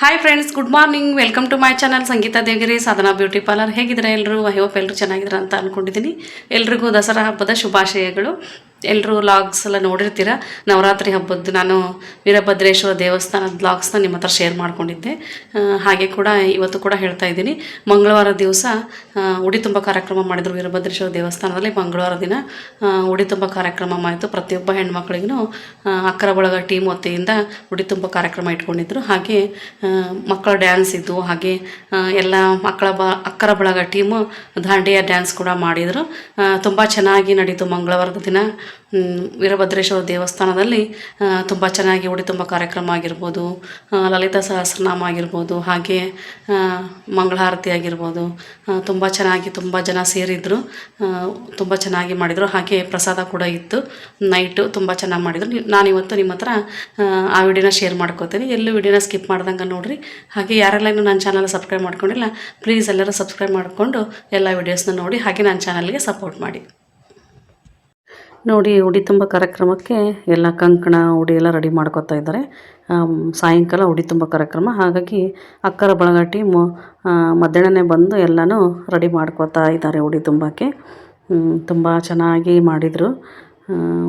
Hi friends good morning welcome to my channel Sangeeta Devagiri Sadhana beauty parlour ಹೇಗಿದ್ದಾರೆ ಎಲ್ಲರೂ I hope ಎಲ್ಲರೂ ಚೆನ್ನಾಗಿದ್ದಾರೆ ಅಂತ ಅಂದ್ಕೊಂಡಿದ್ದೀನಿ ಎಲ್ರಿಗೂ ದಸರಾ ಹಬ್ಬದ ಶುಭಾಶಯಗಳು. ಎಲ್ಲರೂ ಲಾಗ್ಸ್ ಎಲ್ಲ ನೋಡಿರ್ತೀರ? ನವರಾತ್ರಿ ಹಬ್ಬದ್ದು ನಾನು ವೀರಭದ್ರೇಶ್ವರ ದೇವಸ್ಥಾನದ ಬ್ಲಾಗ್ಸ್ನ ನಿಮ್ಮ ಹತ್ರ ಶೇರ್ ಮಾಡ್ಕೊಂಡಿದ್ದೆ. ಹಾಗೆ ಕೂಡ ಇವತ್ತು ಕೂಡ ಹೇಳ್ತಾ ಇದ್ದೀನಿ. ಮಂಗಳವಾರ ದಿವಸ ಉಡಿ ತುಂಬ ಕಾರ್ಯಕ್ರಮ ಮಾಡಿದರು ವೀರಭದ್ರೇಶ್ವರ ದೇವಸ್ಥಾನದಲ್ಲಿ ಮಂಗಳವಾರ ದಿನ. ಉಡಿ ತುಂಬ ಕಾರ್ಯಕ್ರಮ ಮಾಡಿತು ಪ್ರತಿಯೊಬ್ಬ ಹೆಣ್ಮಕ್ಳಿಗೂ ಅಕ್ಕರ ಬಳಗ ಟೀಮ್ ವತಿಯಿಂದ ಉಡಿ ತುಂಬ ಕಾರ್ಯಕ್ರಮ ಇಟ್ಕೊಂಡಿದ್ರು. ಹಾಗೆ ಮಕ್ಕಳ ಡ್ಯಾನ್ಸ್ ಇದ್ದು, ಹಾಗೆ ಎಲ್ಲ ಮಕ್ಕಳ ಬ, ಅಕ್ಕರ ಬಳಗ ಟೀಮು ದಾಂಡಿಯಾ ಡ್ಯಾನ್ಸ್ ಕೂಡ ಮಾಡಿದರು. ತುಂಬ ಚೆನ್ನಾಗಿ ನಡೀತು ಮಂಗಳವಾರದ ದಿನ. ವೀರಭದ್ರೇಶ್ವರ ದೇವಸ್ಥಾನದಲ್ಲಿ ತುಂಬ ಚೆನ್ನಾಗಿ ಉಡಿ ತುಂಬ ಕಾರ್ಯಕ್ರಮ ಆಗಿರ್ಬೋದು ಲಲಿತಾ ಸಹಸ್ರನಾಮ ಆಗಿರ್ಬೋದು, ಹಾಗೆ ಮಂಗಳಾರತಿ ಆಗಿರ್ಬೋದು ತುಂಬ ಚೆನ್ನಾಗಿ ತುಂಬ ಜನ ಸೇರಿದ್ರು ತುಂಬ ಚೆನ್ನಾಗಿ ಮಾಡಿದರು, ಹಾಗೆ ಪ್ರಸಾದ ಕೂಡ ಇತ್ತು ನೈಟು ತುಂಬ ಚೆನ್ನಾಗಿ ಮಾಡಿದರು. ನೀವು- ನಾನಿವತ್ತು ನಿಮ್ಮ ಹತ್ರ, ಆ ವಿಡಿಯೋನ ಶೇರ್ ಮಾಡ್ಕೋತೀನಿ. ಎಲ್ಲೂ ವಿಡಿಯೋನ ಸ್ಕಿಪ್ ಮಾಡ್ದಂಗೆ ನೋಡಿರಿ. ಹಾಗೆ ಯಾರೆಲ್ಲ ಇನ್ನೂ ನನ್ನ ಚಾನಲ್ ಸಬ್ಸ್ಕ್ರೈಬ್ ಮಾಡ್ಕೊಂಡಿಲ್ಲ ಪ್ಲೀಸ್ ಎಲ್ಲರೂ ಸಬ್ಸ್ಕ್ರೈಬ್ ಮಾಡಿಕೊಂಡು ಎಲ್ಲ ವಿಡಿಯೋಸ್ನ ನೋಡಿ, ಹಾಗೆ ನನ್ನ ಚಾನಲ್ಗೆ ಸಪೋರ್ಟ್ ಮಾಡಿ. ನೋಡಿ, ಉಡಿ ತುಂಬ ಕಾರ್ಯಕ್ರಮಕ್ಕೆ ಎಲ್ಲ ಕಂಕಣ, ಉಡಿ ಎಲ್ಲ ರೆಡಿ ಮಾಡ್ಕೋತಾ ಇದ್ದಾರೆ. ಸಾಯಂಕಾಲ ಉಡಿ ತುಂಬ ಕಾರ್ಯಕ್ರಮ. ಹಾಗಾಗಿ ಅಕ್ಕರ ಬಳಗ ಟೀಮು ಮಧ್ಯಾಹ್ನನೇ ಬಂದು ಎಲ್ಲನೂ ರೆಡಿ ಮಾಡ್ಕೋತಾ ಇದ್ದಾರೆ ಉಡಿ ತುಂಬಕ್ಕೆ. ತುಂಬ ಚೆನ್ನಾಗಿ ಮಾಡಿದರು.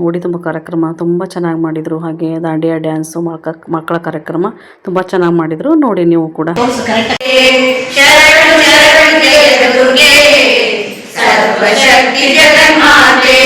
ಉಡಿ ತುಂಬ ಕಾರ್ಯಕ್ರಮ ತುಂಬ ಚೆನ್ನಾಗಿ ಮಾಡಿದರು. ಹಾಗೆ ದಾಂಡಿಯಾ ಡ್ಯಾನ್ಸು ಮಕ್ಕ ಮಕ್ಕಳ ಕಾರ್ಯಕ್ರಮ ತುಂಬ ಚೆನ್ನಾಗಿ ಮಾಡಿದರು. ನೋಡಿ, ನೀವು ಕೂಡ. ಸರ್ವಶಕ್ತಿ ಜಗನ್ಮಾತೆ.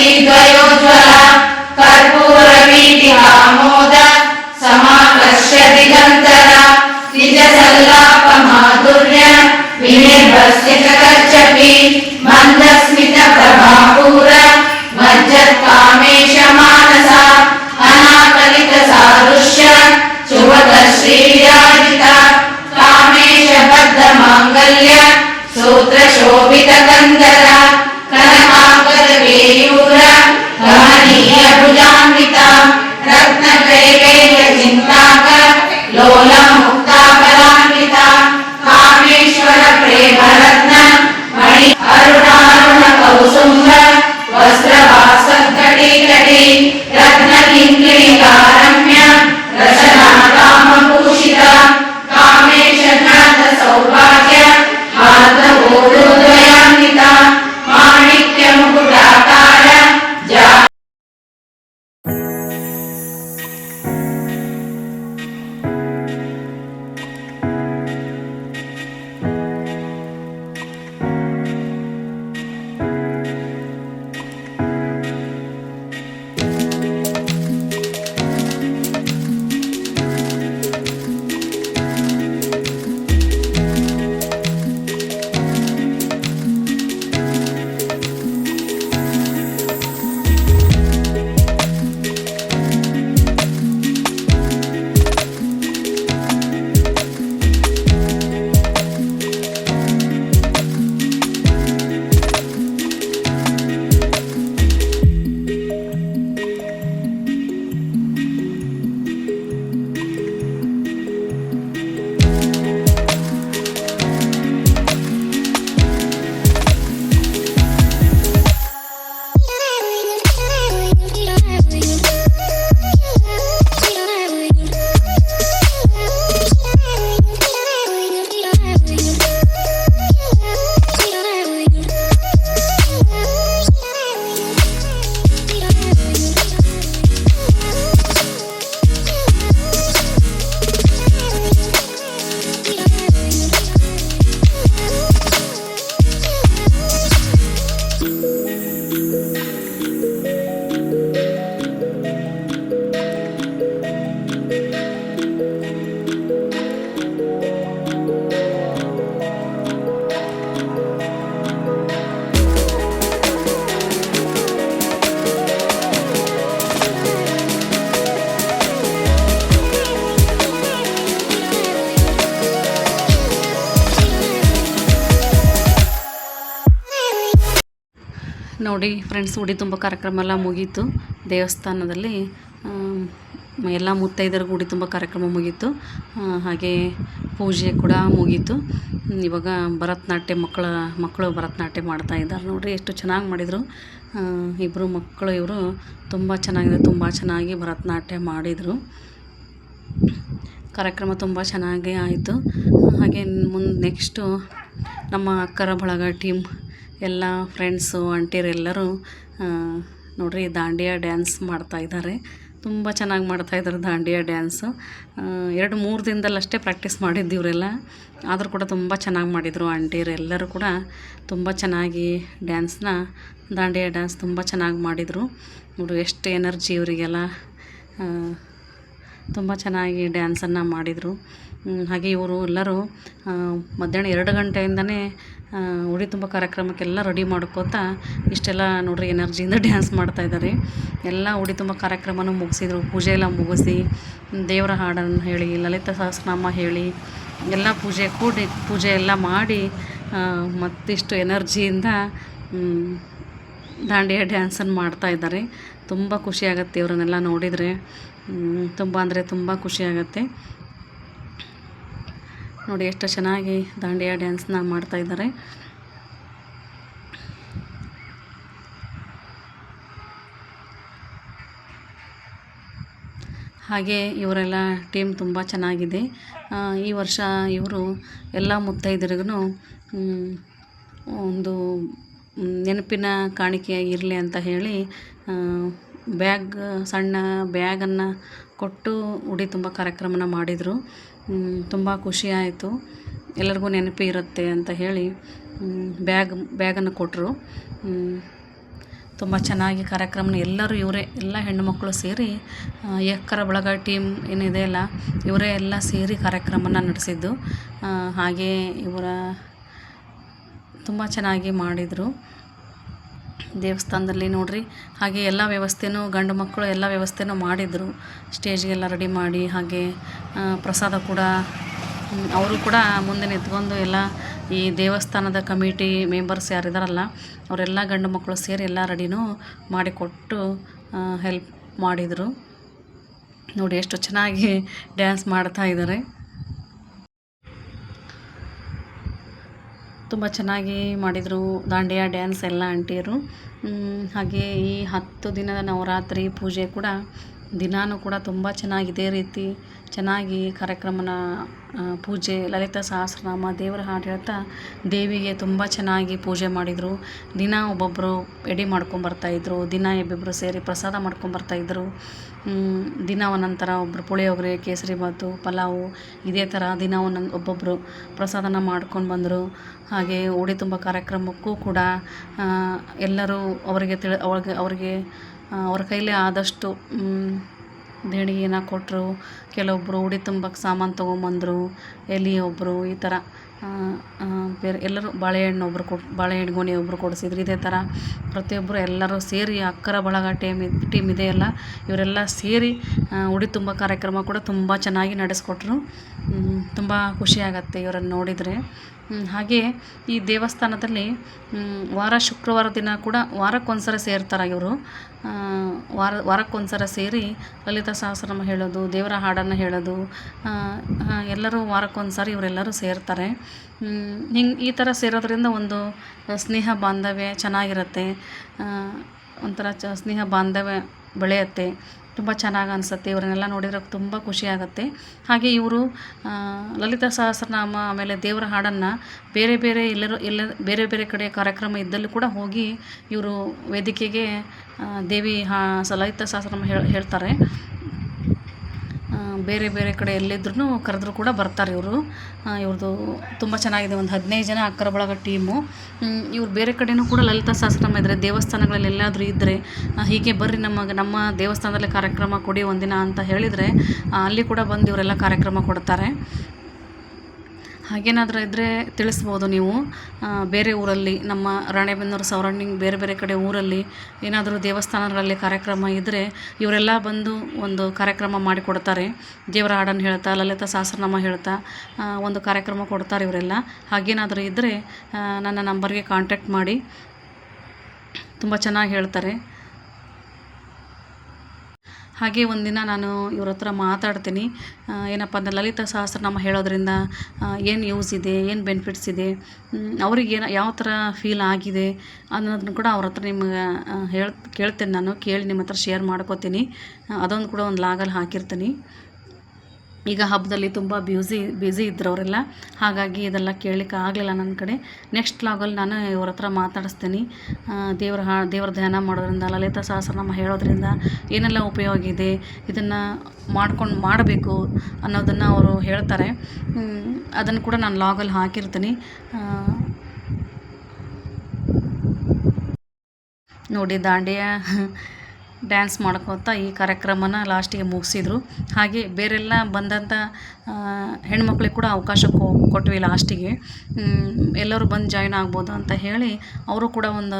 दिग्गयोज्ज्वल कर्पूरवीतिहामोद समाकर्ष्य दिगन्तर निजसल्लापमाधुर्य विनिर्भस्य च कच्छपि मन्दस्मितप्रभापूर मज्जत्कामेश मानसा अनाकलितसादृश्य शुभदश्रीविराजिता कामेश बद्धमाङ्गल्य सूत्रशोभितकन्दरा कनकाङ्गदवेयूर ನೋಡಿ ಫ್ರೆಂಡ್ಸ್ ಉಡಿ ತುಂಬ ಕಾರ್ಯಕ್ರಮ ಎಲ್ಲ ಮುಗೀತು. ದೇವಸ್ಥಾನದಲ್ಲಿ ಎಲ್ಲ ಮುತ್ತೈದರಿಗೂ ಉಡಿ ತುಂಬ ಕಾರ್ಯಕ್ರಮ ಮುಗೀತು. ಹಾಗೆ ಪೂಜೆ ಕೂಡ ಮುಗೀತು. ಇವಾಗ ಭರತನಾಟ್ಯ ಮಕ್ಕಳ, ಮಕ್ಕಳು ಭರತನಾಟ್ಯ ಮಾಡ್ತಾ ಇದ್ದಾರೆ ನೋಡಿರಿ, ಎಷ್ಟು ಚೆನ್ನಾಗಿ ಮಾಡಿದರು. ಇಬ್ಬರು ಮಕ್ಕಳು, ಇವರು ತುಂಬ ಚೆನ್ನಾಗಿದೆ, ತುಂಬ ಚೆನ್ನಾಗಿ ಭರತನಾಟ್ಯ ಮಾಡಿದರು. ಕಾರ್ಯಕ್ರಮ ತುಂಬ ಚೆನ್ನಾಗೇ ಆಯಿತು. ಹಾಗೆ ಮುಂದೆ ನೆಕ್ಸ್ಟು ನಮ್ಮ ಅಕ್ಕರ ಬಳಗ ಟೀಮ್ ಎಲ್ಲ ಫ್ರೆಂಡ್ಸು ಆಂಟಿಯರೆಲ್ಲರೂ ನೋಡಿರಿ ದಾಂಡಿಯಾ ಡ್ಯಾನ್ಸ್ ಮಾಡ್ತಾ ಇದ್ದಾರೆ ತುಂಬ ಚೆನ್ನಾಗಿ ಮಾಡ್ತಾ ಇದ್ದಾರೆ ದಾಂಡಿಯಾ ಡ್ಯಾನ್ಸು ಎರಡು ಮೂರು ದಿನದಲ್ಲಿ ಅಷ್ಟೇ ಪ್ರಾಕ್ಟೀಸ್ ಮಾಡಿದ್ದು ಇವರೆಲ್ಲ. ಆದರೂ ಕೂಡ ತುಂಬ ಚೆನ್ನಾಗಿ ಮಾಡಿದರು ಆಂಟಿಯರೆಲ್ಲರೂ ಕೂಡ. ತುಂಬ ಚೆನ್ನಾಗಿ ಡ್ಯಾನ್ಸ್ನ ದಾಂಡಿಯಾ ಡ್ಯಾನ್ಸ್ ತುಂಬ ಚೆನ್ನಾಗಿ ಮಾಡಿದರು. ನೋಡು ಎಷ್ಟು ಎನರ್ಜಿ ಇವರಿಗೆಲ್ಲ. ತುಂಬ ಚೆನ್ನಾಗಿ ಡ್ಯಾನ್ಸನ್ನು ಮಾಡಿದರು. ಹಾಗೆ ಇವರು ಎಲ್ಲರೂ ಮಧ್ಯಾಹ್ನ ಎರಡು ಗಂಟೆಯಿಂದನೇ ಉಡಿ ತುಂಬ ಕಾರ್ಯಕ್ರಮಕ್ಕೆಲ್ಲ ರೆಡಿ ಮಾಡ್ಕೋತಾ ಇಷ್ಟೆಲ್ಲ ನೋಡ್ರಿ ಎನರ್ಜಿಯಿಂದ ಡ್ಯಾನ್ಸ್ ಮಾಡ್ತಾ ಇದ್ದಾರೆ. ಎಲ್ಲ ಉಡಿ ತುಂಬ ಕಾರ್ಯಕ್ರಮನೂ ಮುಗಿಸಿದ್ರು. ಪೂಜೆ ಎಲ್ಲ ಮುಗಿಸಿ, ದೇವರ ಹಾಡನ್ನು ಹೇಳಿ, ಲಲಿತ ಸಹಸ್ರನಾಮ ಹೇಳಿ, ಎಲ್ಲ ಪೂಜೆ ಕೂಡಿ ಪೂಜೆ ಎಲ್ಲ ಮಾಡಿ ಮತ್ತಿಷ್ಟು ಎನರ್ಜಿಯಿಂದ ದಾಂಡಿಯಾ ಡ್ಯಾನ್ಸನ್ನು ಮಾಡ್ತಾ ಇದ್ದಾರೆ. ತುಂಬ ಖುಷಿಯಾಗತ್ತೆ ಇವರನ್ನೆಲ್ಲ ನೋಡಿದರೆ. ತುಂಬ ಅಂದರೆ ತುಂಬ ಖುಷಿಯಾಗತ್ತೆ ನೋಡಿ ಎಷ್ಟು ಚೆನ್ನಾಗಿ ದಾಂಡಿಯಾ ಡ್ಯಾನ್ಸ್ನ ಮಾಡ್ತಾ ಇದ್ದಾರೆ. ಹಾಗೆ ಇವರೆಲ್ಲ ಟೀಮ್ ತುಂಬ ಚೆನ್ನಾಗಿದೆ. ಈ ವರ್ಷ ಇವರು ಎಲ್ಲ ಮುತ್ತೈದರಿಗೂ ಒಂದು ನೆನಪಿನ ಕಾಣಿಕೆಯಾಗಿ ಇರಲಿ ಅಂತ ಹೇಳಿ ಬ್ಯಾಗ್, ಸಣ್ಣ ಬ್ಯಾಗನ್ನು ಕೊಟ್ಟು ಉಡಿ ತುಂಬ ಕಾರ್ಯಕ್ರಮನ ಮಾಡಿದರು. ತುಂಬ ಆಯಿತು. ಎಲ್ಲರಿಗೂ ನೆನಪು ಇರುತ್ತೆ ಅಂತ ಹೇಳಿ ಬ್ಯಾಗ್, ಬ್ಯಾಗನ್ನು ಕೊಟ್ಟರು ತುಂಬ ಚೆನ್ನಾಗಿ ಕಾರ್ಯಕ್ರಮನ ಎಲ್ಲರೂ ಇವರೇ, ಎಲ್ಲ ಹೆಣ್ಣುಮಕ್ಕಳು ಸೇರಿ ಎಕ್ಕರ ಬಳಗ ಟೀಮ್ ಏನಿದೆ ಅಲ್ಲ, ಇವರೇ ಎಲ್ಲ ಸೇರಿ ಕಾರ್ಯಕ್ರಮನ ನಡೆಸಿದ್ದು. ಹಾಗೆ ಇವರ, ತುಂಬ ಚೆನ್ನಾಗಿ ಮಾಡಿದರು. ದೇವಸ್ಥಾನದಲ್ಲಿ ನೋಡ್ರಿ. ಹಾಗೆ ಎಲ್ಲ ವ್ಯವಸ್ಥೆನೂ ಗಂಡು ಮಕ್ಕಳು ಎಲ್ಲ ವ್ಯವಸ್ಥೆನೂ ಮಾಡಿದರು. ಸ್ಟೇಜ್ಗೆಲ್ಲ ರೆಡಿ ಮಾಡಿ, ಹಾಗೆ ಪ್ರಸಾದ ಕೂಡ ಅವರು ಕೂಡ ಮುಂದೆ ನಿಂತ್ಕೊಂಡು ಎಲ್ಲ ಈ ದೇವಸ್ಥಾನದ ಕಮಿಟಿ ಮೆಂಬರ್ಸ್ ಯಾರಿದಾರಲ್ಲ ಅವರೆಲ್ಲ ಗಂಡು ಮಕ್ಕಳು ಸೇರಿ ಎಲ್ಲ ರೆಡಿನೂ ಮಾಡಿಕೊಟ್ಟು ಹೆಲ್ಪ್ ಮಾಡಿದರು. ನೋಡಿ, ಎಷ್ಟು ಚೆನ್ನಾಗಿ ಡ್ಯಾನ್ಸ್ ಮಾಡ್ತಾ ಇದ್ದಾರೆ ತುಂಬ ಚೆನ್ನಾಗಿ ಮಾಡಿದರು. ದಾಂಡಿಯಾ ಡ್ಯಾನ್ಸ್ ಎಲ್ಲ ಆಂಟಿಯರು. ಹಾಗೆ ಈ ಹತ್ತು ದಿನದ ನವರಾತ್ರಿ ಪೂಜೆ ಕೂಡ ದಿನಾನೂ ಕೂಡ ತುಂಬ ಚೆನ್ನಾಗಿ ಇದೇ ರೀತಿ ಚೆನ್ನಾಗಿ ಕಾರ್ಯಕ್ರಮನ ಪೂಜೆ, ಲಲಿತ ಸಹಸ್ರನಾಮ, ದೇವರ ಹಾಡು ಹೇಳ್ತಾ ದೇವಿಗೆ ತುಂಬ ಚೆನ್ನಾಗಿ ಪೂಜೆ ಮಾಡಿದರು. ದಿನ ಒಬ್ಬೊಬ್ಬರು ಎಡೆ ಮಾಡ್ಕೊಂಬರ್ತಾಯಿದ್ರು ದಿನ ಇಬ್ಬಿಬ್ಬರು ಸೇರಿ ಪ್ರಸಾದ ಮಾಡ್ಕೊಂಬರ್ತಾಯಿದ್ರು ದಿನ ಒಂದೊಂಥರ ಒಬ್ಬರು ಪುಳಿಯೋಗರೆ, ಕೇಸರಿ ಬಾತು, ಪಲಾವು, ಇದೇ ಥರ ದಿನ ಒಂದೊಂದು ಒಬ್ಬೊಬ್ಬರು ಪ್ರಸಾದನ ಮಾಡ್ಕೊಂಡು ಬಂದರು. ಹಾಗೆ ಉಡಿ ತುಂಬ ಕಾರ್ಯಕ್ರಮಕ್ಕೂ ಕೂಡ ಎಲ್ಲರೂ ಅವರಿಗೆ ತಿಳಿ ಅವ್ರಿಗೆ ಅವರಿಗೆ ಅವ್ರ ಕೈಲಿ ಆದಷ್ಟು ದೇಣಿಗೆನ ಕೊಟ್ಟರು ಕೆಲವೊಬ್ಬರು ಉಡಿ ತುಂಬಕ್ಕೆ ಸಾಮಾನು ತೊಗೊಂಬಂದರು, ಎಲೆ ಒಬ್ಬರು ಈ ಥರ ಬೇರೆ ಎಲ್ಲರೂ ಬಾಳೆಹಣ್ಣು ಒಬ್ಬರು ಕೊಟ್ಟು ಬಾಳೆಹಣ್ಣು ಗೊನೆ ಒಬ್ಬರು ಕೊಡಿಸಿದ್ರು. ಇದೇ ಥರ ಪ್ರತಿಯೊಬ್ಬರು ಎಲ್ಲರೂ ಸೇರಿ ಅಕ್ಕರ ಬಳಗ ಟೀಮ್ ಟೀಮ್ ಇದೆಯಲ್ಲ ಇವರೆಲ್ಲ ಸೇರಿ ಉಡಿ ತುಂಬ ಕಾರ್ಯಕ್ರಮ ಕೂಡ ತುಂಬ ಚೆನ್ನಾಗಿ ನಡೆಸ್ಕೊಟ್ರು. ತುಂಬ ಖುಷಿಯಾಗತ್ತೆ ಇವರನ್ನು ನೋಡಿದರೆ. ಹಾಗೆ ಈ ದೇವಸ್ಥಾನದಲ್ಲಿ ವಾರ ಶುಕ್ರವಾರ ದಿನ ಕೂಡ ವಾರಕ್ಕೊಂದ್ಸಲ ಸೇರ್ತಾರೆ ಇವರು. ವಾರ ವಾರಕ್ಕೊಂದ್ಸಲ ಸೇರಿ ಲಲಿತ ಸಹಸ್ರನಾಮ ಹೇಳೋದು, ದೇವರ ಹಾಡನ್ನು ಹೇಳೋದು ಎಲ್ಲರೂ ವಾರಕ್ಕೊಂದ್ಸರಿ ಇವರೆಲ್ಲರೂ ಸೇರ್ತಾರೆ. ಹಿಂಗೆ ಈ ಥರ ಸೇರೋದ್ರಿಂದ ಒಂದು ಸ್ನೇಹ ಬಾಂಧವ್ಯ ಚೆನ್ನಾಗಿರುತ್ತೆ. ಒಂಥರ ಚ, ಸ್ನೇಹ ಬಾಂಧವ್ಯ ಬೆಳೆಯುತ್ತೆ. ತುಂಬ ಚೆನ್ನಾಗಿ ಅನಿಸುತ್ತೆ. ಇವರನ್ನೆಲ್ಲ ನೋಡಿದ್ರೆ ತುಂಬ ಖುಷಿ ಆಗುತ್ತೆ. ಹಾಗೆ ಇವರು ಲಲಿತಾ ಸಹಸ್ರನಾಮ ಆಮೇಲೆ ದೇವರ ಹಾಡನ್ನು ಬೇರೆ ಬೇರೆ ಎಲ್ಲರೂ, ಎಲ್ಲ, ಬೇರೆ ಬೇರೆ ಕಡೆ ಕಾರ್ಯಕ್ರಮ ಇದ್ದಲ್ಲೂ ಕೂಡ ಹೋಗಿ ಇವರು ವೇದಿಕೆಗೆ ದೇವಿ, ಹಾ, ಸ, ಲಲಿತ ಸಹಸ್ರನಾಮ ಹೇಳ್, ಹೇಳ್ತಾರೆ. ಬೇರೆ ಬೇರೆ ಕಡೆ ಎಲ್ಲಿದ್ರೂ ಕರೆದ್ರೂ ಕೂಡ ಬರ್ತಾರೆ ಇವರು. ಇವ್ರದ್ದು ತುಂಬ ಚೆನ್ನಾಗಿದೆ, ಒಂದು ಹದಿನೈದು ಜನ ಅಕ್ಕರ ಬಳಗ ಟೀಮು. ಇವ್ರು ಬೇರೆ ಕಡೆಯೂ ಕೂಡ ಲಲಿತಾ ಸಹಸ್ರನಾಮ ಇದ್ದರೆ ದೇವಸ್ಥಾನಗಳಲ್ಲಿ ಎಲ್ಲಾದರೂ ಇದ್ದರೆ ಹೀಗೆ ಬರ್ರಿ ನಮಗೆ, ನಮ್ಮ ದೇವಸ್ಥಾನದಲ್ಲಿ ಕಾರ್ಯಕ್ರಮ ಕೊಡಿ ಒಂದಿನ ಅಂತ ಹೇಳಿದರೆ ಅಲ್ಲಿ ಕೂಡ ಬಂದು ಇವರೆಲ್ಲ ಕಾರ್ಯಕ್ರಮ ಕೊಡ್ತಾರೆ. ಹಾಗೇನಾದರೂ ಇದ್ದರೆ ತಿಳಿಸ್ಬೋದು ನೀವು. ಬೇರೆ ಊರಲ್ಲಿ, ನಮ್ಮ ರಾಣೆಬೆನ್ನೂರು ಸರೌಂಡಿಂಗ್ ಬೇರೆ ಬೇರೆ ಕಡೆ ಊರಲ್ಲಿ ಏನಾದರೂ ದೇವಸ್ಥಾನಗಳಲ್ಲಿ ಕಾರ್ಯಕ್ರಮ ಇದ್ದರೆ ಇವರೆಲ್ಲ ಬಂದು ಒಂದು ಕಾರ್ಯಕ್ರಮ ಮಾಡಿಕೊಡ್ತಾರೆ. ದೇವರ ಹಾಡನ್ನು ಹೇಳ್ತಾ, ಲಲಿತ ಸಹಸ್ರನಾಮ ಹೇಳ್ತಾ ಒಂದು ಕಾರ್ಯಕ್ರಮ ಕೊಡ್ತಾರೆ ಇವರೆಲ್ಲ. ಹಾಗೇನಾದರೂ ಇದ್ದರೆ ನನ್ನ ನಂಬರ್ಗೆ ಕಾಂಟ್ಯಾಕ್ಟ್ ಮಾಡಿ. ತುಂಬ ಚೆನ್ನಾಗಿ ಹೇಳ್ತಾರೆ. ಹಾಗೆ ಒಂದಿನ ನಾನು ಇವ್ರ ಹತ್ರ ಮಾತಾಡ್ತೀನಿ. ಏನಪ್ಪ ಅಂದರೆ ಲಲಿತ ಸಹಸ್ರನಾಮ ಹೇಳೋದ್ರಿಂದ ಏನು ಯೂಸ್ ಇದೆ, ಏನು ಬೆನಿಫಿಟ್ಸ್ ಇದೆ ಅವ್ರಿಗೆ ಏನು, ಯಾವ ಥರ ಫೀಲ್ ಆಗಿದೆ ಅನ್ನೋದನ್ನು ಕೂಡ ಅವ್ರ ಹತ್ರ ನಿಮ್ಗೆ ಹೇಳ್, ಕೇಳ್ತೇನೆ ನಾನು, ಕೇಳಿ ನಿಮ್ಮ ಹತ್ರ ಶೇರ್ ಮಾಡ್ಕೋತೀನಿ. ಅದೊಂದು ಕೂಡ ಒಂದು ಲಾಗಲ್ಲಿ ಹಾಕಿರ್ತೀನಿ. ಈಗ ಹಬ್ಬದಲ್ಲಿ ತುಂಬ ಬ್ಯೂಸಿ ಬ್ಯುಸಿ ಇದ್ರು ಅವರೆಲ್ಲ ಹಾಗಾಗಿ ಇದೆಲ್ಲ ಕೇಳಲಿಕ್ಕೆ ಆಗಲಿಲ್ಲ ನನ್ನ ಕಡೆ. ನೆಕ್ಸ್ಟ್ ಲಾಗಲ್ಲಿ ನಾನು ಇವ್ರ ಹತ್ರ ಮಾತಾಡಿಸ್ತೀನಿ. ದೇವ್ರ ಹಾ, ದೇವ್ರ ಧ್ಯಾನ ಮಾಡೋದ್ರಿಂದ, ಲಲಿತ ಸಹಸ್ರನಾಮ ಹೇಳೋದ್ರಿಂದ ಏನೆಲ್ಲ ಉಪಯೋಗ ಇದೆ, ಇದನ್ನು ಮಾಡ್ಕೊಂಡು ಮಾಡಬೇಕು ಅನ್ನೋದನ್ನು ಅವರು ಹೇಳ್ತಾರೆ. ಅದನ್ನು ಕೂಡ ನಾನು ಲಾಗಲ್ಲಿ ಹಾಕಿರ್ತೀನಿ. ನೋಡಿ ದಾಂಡಿಯ ಡ್ಯಾನ್ಸ್ ಮಾಡ್ಕೋತಾ ಈ ಕಾರ್ಯಕ್ರಮನ ಲಾಸ್ಟಿಗೆ ಮುಗಿಸಿದ್ರು. ಹಾಗೆ ಬೇರೆಲ್ಲ ಬಂದಂಥ ಹೆಣ್ಮಕ್ಳಿಗೆ ಕೂಡ ಅವಕಾಶ ಕೊಟ್ವಿ ಲಾಸ್ಟಿಗೆ ಎಲ್ಲರೂ ಬಂದು ಜಾಯ್ನ್ ಆಗ್ಬೋದು ಅಂತ ಹೇಳಿ ಅವರು ಕೂಡ ಒಂದು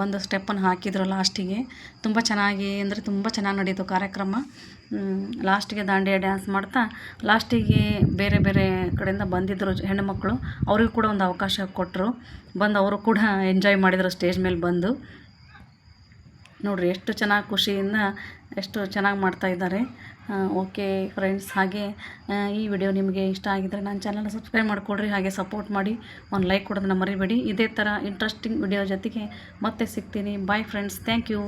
ಬಂದು ಸ್ಟೆಪ್ಪನ್ನು ಹಾಕಿದರು ಲಾಸ್ಟಿಗೆ ತುಂಬ ಚೆನ್ನಾಗಿ, ಅಂದರೆ ತುಂಬ ಚೆನ್ನಾಗಿ ನಡೀತು ಕಾರ್ಯಕ್ರಮ. ಲಾಸ್ಟಿಗೆ ದಾಂಡಿಯಾ ಡ್ಯಾನ್ಸ್ ಮಾಡ್ತಾ ಲಾಸ್ಟಿಗೆ ಬೇರೆ ಬೇರೆ ಕಡೆಯಿಂದ ಬಂದಿದ್ದರು ಹೆಣ್ಣುಮಕ್ಕಳು ಅವ್ರಿಗೂ ಕೂಡ ಒಂದು ಅವಕಾಶ ಕೊಟ್ಟರು ಬಂದು ಅವರು ಕೂಡ ಎಂಜಾಯ್ ಮಾಡಿದರು ಸ್ಟೇಜ್ ಮೇಲೆ ಬಂದು. ನೋಡಿರಿ, ಎಷ್ಟು ಚೆನ್ನಾಗಿ ಖುಷಿಯಿಂದ ಎಷ್ಟು ಚೆನ್ನಾಗಿ ಮಾಡ್ತಾ ಇದ್ದಾರೆ. ಓಕೆ ಫ್ರೆಂಡ್ಸ್, ಹಾಗೆ ಈ ವಿಡಿಯೋ ನಿಮಗೆ ಇಷ್ಟ ಆಗಿದ್ದರೆ ನನ್ನ ಚಾನಲ್ನ ಸಬ್ಸ್ಕ್ರೈಬ್ ಮಾಡಿಕೊಡ್ರಿ ಹಾಗೆ ಸಪೋರ್ಟ್ ಮಾಡಿ, ಒಂದು ಲೈಕ್ ಕೊಡೋದನ್ನ ಮರಿಬೇಡಿ. ಇದೇ ಥರ ಇಂಟ್ರೆಸ್ಟಿಂಗ್ ವಿಡಿಯೋ ಜೊತೆಗೆ ಮತ್ತೆ ಸಿಗ್ತೀನಿ. Bye friends thank you